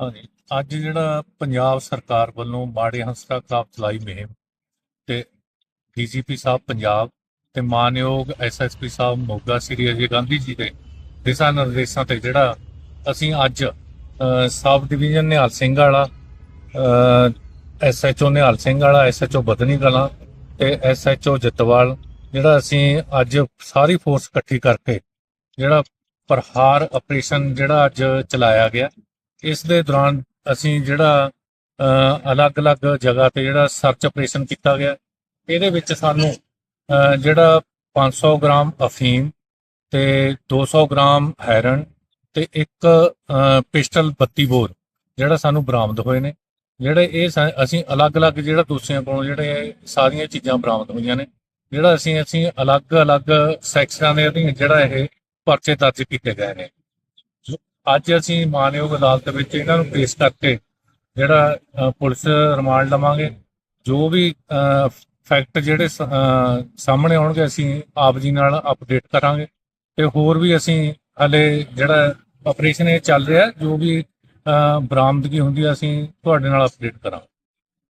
ਹਾਂਜੀ। ਅੱਜ ਜਿਹੜਾ ਪੰਜਾਬ ਸਰਕਾਰ ਵੱਲੋਂ ਮਾੜੇ ਹੰਸਤਾ ਖਿਲਾਫ ਚਲਾਈ ਮੁਹਿੰਮ ਤੇ ਡੀਜੀਪੀ ਸਾਹਿਬ ਪੰਜਾਬ ਤੇ ਮਾਨਯੋਗ ਐਸਐਸਪੀ ਸਾਹਿਬ ਮੋਗਾ ਸ੍ਰੀ ਅਜੇ ਗਾਂਧੀ ਜੀ ਦੇ ਦਿਸ਼ਾ ਨਿਰਦੇਸ਼ਾਂ ਤੇ ਜਿਹੜਾ ਅਸੀਂ ਅੱਜ ਸਬ ਡਿਵੀਜ਼ਨ ਨਿਹਾਲ ਸਿੰਘ ਵਾਲਾ ਐਸਐਚਓ ਨਿਹਾਲ ਸਿੰਘ ਵਾਲਾ ਐਸਐਚਓ ਬਦਨੀ ਕਲਾਂ ਤੇ ਐਸਐਚਓ ਜਤਵਾਲ, ਜਿਹੜਾ ਅਸੀਂ ਅੱਜ ਸਾਰੀ ਫੋਰਸ ਇਕੱਠੀ ਕਰਕੇ ਜਿਹੜਾ ਪ੍ਰਹਾਰ ਆਪਰੇਸ਼ਨ ਜਿਹੜਾ ਅੱਜ ਚਲਾਇਆ ਗਿਆ ਇਸ ਦੇ ਦੌਰਾਨ ਅਸੀਂ ਜਿਹੜਾ ਅਲੱਗ-ਅਲੱਗ ਜਗ੍ਹਾ ਤੇ ਜਿਹੜਾ ਸਰਚ ਆਪਰੇਸ਼ਨ ਕੀਤਾ ਗਿਆ। ਇਹਦੇ ਵਿੱਚ ਸਾਨੂੰ ਅ, ਜਿਹੜਾ 500 ਗ੍ਰਾਮ ਅਫੀਮ ਤੇ 200 ਗ੍ਰਾਮ ਹੈਰਨ ਤੇ ਇੱਕ ਪਿਸਟਲ 32 ਬੋਰ ਜਿਹੜਾ ਸਾਨੂੰ ਬਰਾਮਦ ਹੋਏ ਨੇ। ਜਿਹੜੇ ਇਹ ਸਾ- ਅਸੀਂ ਅਲੱਗ-ਅਲੱਗ ਜਿਹੜਾ ਦੂਸਰਿਆਂ ਕੋਲੋਂ ਜਿਹੜੇ ਸਾਰੀਆਂ ਚੀਜ਼ਾਂ ਬਰਾਮਦ ਹੋਈਆਂ ਨੇ ਜਿਹੜਾ ਅਸੀਂ ਅਸੀਂ ਅਲੱਗ-ਅਲੱਗ ਸੈਕਸ਼ਨਾਂ ਦੇ ਅਧੀਨ ਜਿਹੜਾ ਇਹ ਪਰਚੇ ਦਰਜ ਕੀਤੇ ਗਏ ਨੇ। ਅੱਜ ਅਸੀਂ ਮਾਨਯੋਗ ਅਦਾਲਤ ਵਿੱਚ ਇਹਨਾਂ ਨੂੰ ਪੇਸ਼ ਕਰਕੇ ਜਿਹੜਾ ਪੁਲਿਸ ਰਿਮਾਂਡ ਲਵਾਂਗੇ। ਜੋ ਵੀ ਫੈਕਟ ਜਿਹੜੇ ਸਾਹਮਣੇ ਆਉਣਗੇ, ਅਸੀਂ ਆਪ ਜੀ ਨਾਲ ਅਪਡੇਟ ਕਰਾਂਗੇ। ਤੇ ਹੋਰ ਵੀ ਅਸੀਂ ਹਲੇ ਜਿਹੜਾ ਆਪਰੇਸ਼ਨ ਇਹ ਚੱਲ ਰਿਹਾ, ਜੋ ਵੀ ਬਰਾਮਦਗੀ ਹੁੰਦੀ ਹੈ ਅਸੀਂ ਤੁਹਾਡੇ ਨਾਲ ਅਪਡੇਟ ਕਰਾਂਗੇ।